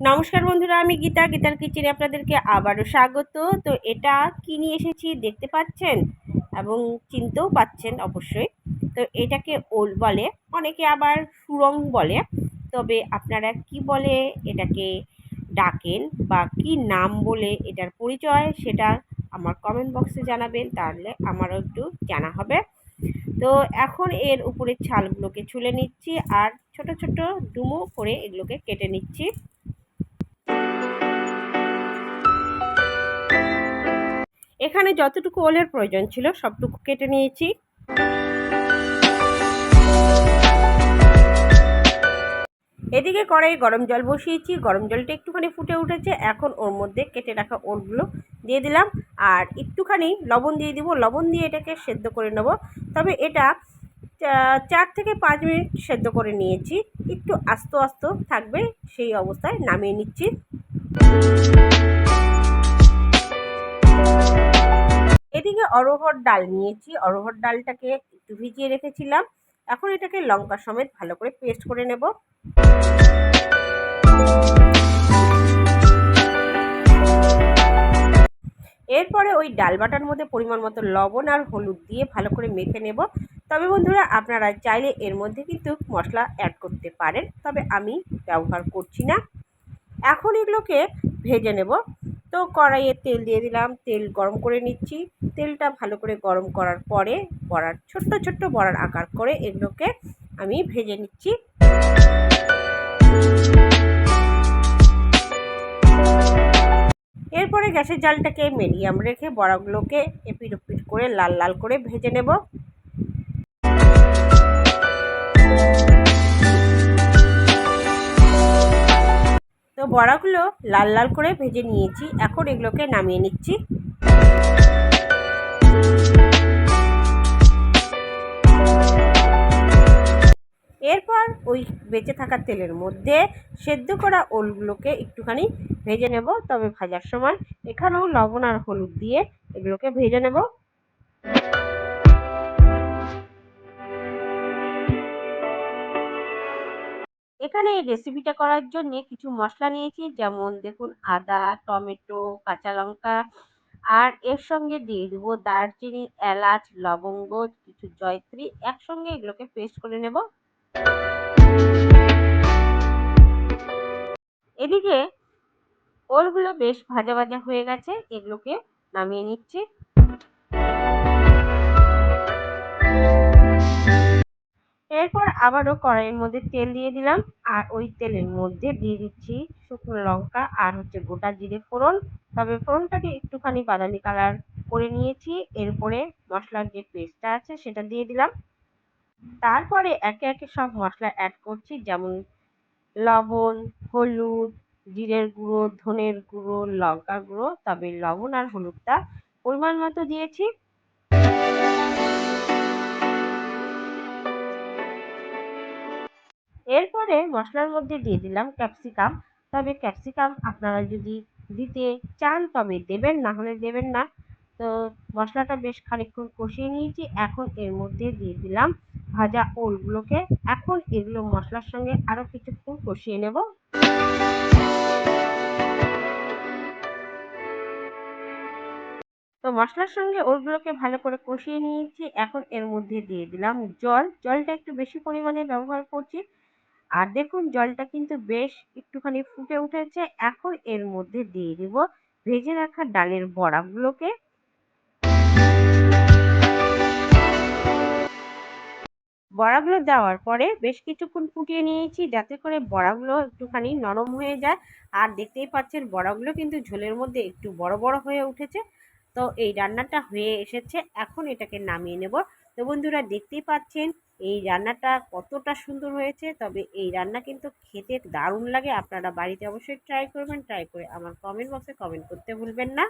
নমস্কার বন্ধুরা, আমি গীতা। গীতার কিচেনে আপনাদেরকে আবারও স্বাগত। তো এটা কি নিয়ে এসেছি দেখতে পাচ্ছেন এবং চিনতেও পাচ্ছেন অবশ্যই। তো এটাকে ওল বলে, অনেকে আবার সুরং বলে। তবে আপনারা কি বলে, এটাকে ডাকেন বা কি নাম বলে এটার পরিচয়, সেটা আমার কমেন্ট বক্সে জানাবেন, তাহলে আমারও একটু জানা হবে। তো এখন এর উপরের ছালগুলোকে ছুলে নিচ্ছি আর ছোট ছোট ডুমো করে এগুলোকে কেটে নিচ্ছি। এখানে যতটুকু ওলের প্রয়োজন ছিল, সবটুকু কেটে নিয়েছি। এদিকে কড়াই গরম জল বসিয়েছি। গরম জলটা একটুখানি ফুটে উঠেছে। এখন ওর মধ্যে কেটে রাখা ওলগুলো দিয়ে দিলাম। আর একটুখানি লবণ দিয়ে দিব। লবণ দিয়ে এটাকে সেদ্ধ করে নেব। তবে এটা চার থেকে পাঁচ মিনিট সেদ্ধ করে নিয়েছি। একটু আস্ত আস্ত থাকবে, সেই অবস্থায় নামিয়ে নিচ্ছি। এদিকে অরহর ডাল নিয়েছি। অরহর ডালটাকে একটু ভিজিয়ে রেখেছিলাম। এখন এটাকে লঙ্কা সমেত ভালো করে পেস্ট করে নেব। এরপরে ওই ডাল বাটার মধ্যে পরিমাণ মতো লবণ আর হলুদ দিয়ে ভালো করে মেখে নেব। তবে বন্ধুরা, আপনারা চাইলে এর মধ্যে কিন্তু মশলা অ্যাড করতে পারেন, তবে আমি ব্যবহার করছি না। এখন এগুলোকে ভেজে নেব। তো কড়াইয়ে তেল দিয়ে দিলাম, তেল গরম করে নিচ্ছি। তেলটা ভালো করে গরম করার পরে বড়ার, ছোট্ট ছোট্ট বড়ার আকার করে এগুলোকে আমি ভেজে নিচ্ছি। এরপরে গ্যাসের জালটাকে মিডিয়াম রেখে বড়াগুলোকে এপিট ওপিট করে লাল লাল করে ভেজে নেব। তো বড়াগুলো লাল লাল করে ভেজে নিয়েছি। এখন এগুলোকে নামিয়ে নিচ্ছি। এরপর ওই বেঁচে থাকা তেলের মধ্যে সেদ্ধ করা ওলগুলোকে একটুখানি ভেজে নেব। তবে ভাজার সময় এখানেও লবণ আর হলুদ দিয়ে এগুলোকে ভেজে নেব। এখানে এই রেসিপিটা করার জন্য কিছু মশলা নিয়েছি, যেমন দেখুন আদা, টমেটো, কাঁচা লঙ্কা, আর এর সঙ্গে দিয়ে দেবো দারচিনি, এলাচ, লবঙ্গ, কিছু জয়ত্রী, একসঙ্গে এগুলোকে পেস্ট করে নেব। এদিকে ওলগুলো বেশ ভাজা ভাজা হয়ে গেছে, এগুলোকে নামিয়ে নিচ্ছি। এরপর আবারও কড়াইয়ের মধ্যে তেল দিয়ে দিলাম আর ওই তেলের মধ্যে দিয়ে দিচ্ছি শুকনো লঙ্কা আর হচ্ছে গোটা জিরে ফোড়ন। তবে ফোড়নটাকে একটুখানি বাদামি কালার করে নিয়েছি। এরপরে মশলার যে পেস্টটা আছে সেটা দিয়ে দিলাম। তারপরে একে একে সব মশলা অ্যাড করছি, যেমন লবণ, হলুদ, জিরের গুঁড়ো, ধনের গুঁড়ো, লঙ্কার গুঁড়ো। তবে লবণ আর হলুদটা পরিমাণ মতো দিয়েছি। এরপরে মশলার মধ্যে দিয়ে দিলাম ক্যাপসিকাম তবে ক্যাপসিকাম আপনারা যদি দিতে চান, তবে দেবেন, না হলে দেবেন না। তো মশলাটা বেশ খানিকক্ষণ কষিয়ে নিয়েছি। এখন এর মধ্যে দিয়ে দিলাম ভাজা ওলগুলোকে। এখন এগুলো মশলার সঙ্গে আরও কিছুক্ষণ কষিয়ে নেব। তো মশলার সঙ্গে ওলগুলোকে ভালো করে কষিয়ে নিয়েছি। এখন এর মধ্যে দিয়ে দিলাম জল। জলটা একটু বেশি পরিমাণে ব্যবহার করছি। আর দেখুন, জলটা কিন্তু বেশ একটুখানি ফুটে উঠেছে। এখন এর মধ্যে দিয়ে দেব ভেজে রাখা ডালের বড়াগুলোকে। বড়াগুলো দেওয়ার পরে বেশ কিছুক্ষণ ফুটিয়ে নিয়েছি যাতে করে বড়াগুলো একটুখানি নরম হয়ে যায়। আর দেখতেই পাচ্ছেন, বড়াগুলো কিন্তু ঝোলের মধ্যে একটু বড় বড় হয়ে উঠেছে। তো এই রান্নাটা হয়ে এসেছে। এখন এটাকে নামিয়ে নেব। তো বন্ধুরা, দেখতেই পাচ্ছেন এই রান্নাটা কতটা সুন্দর হয়েছে, তবে এই রান্না কিন্তু খেতে দারুণ লাগে। আপনারা বাড়িতে অবশ্যই ট্রাই করবেন ট্রাই করে আমার কমেন্ট বক্সে কমেন্ট করতে ভুলবেন না।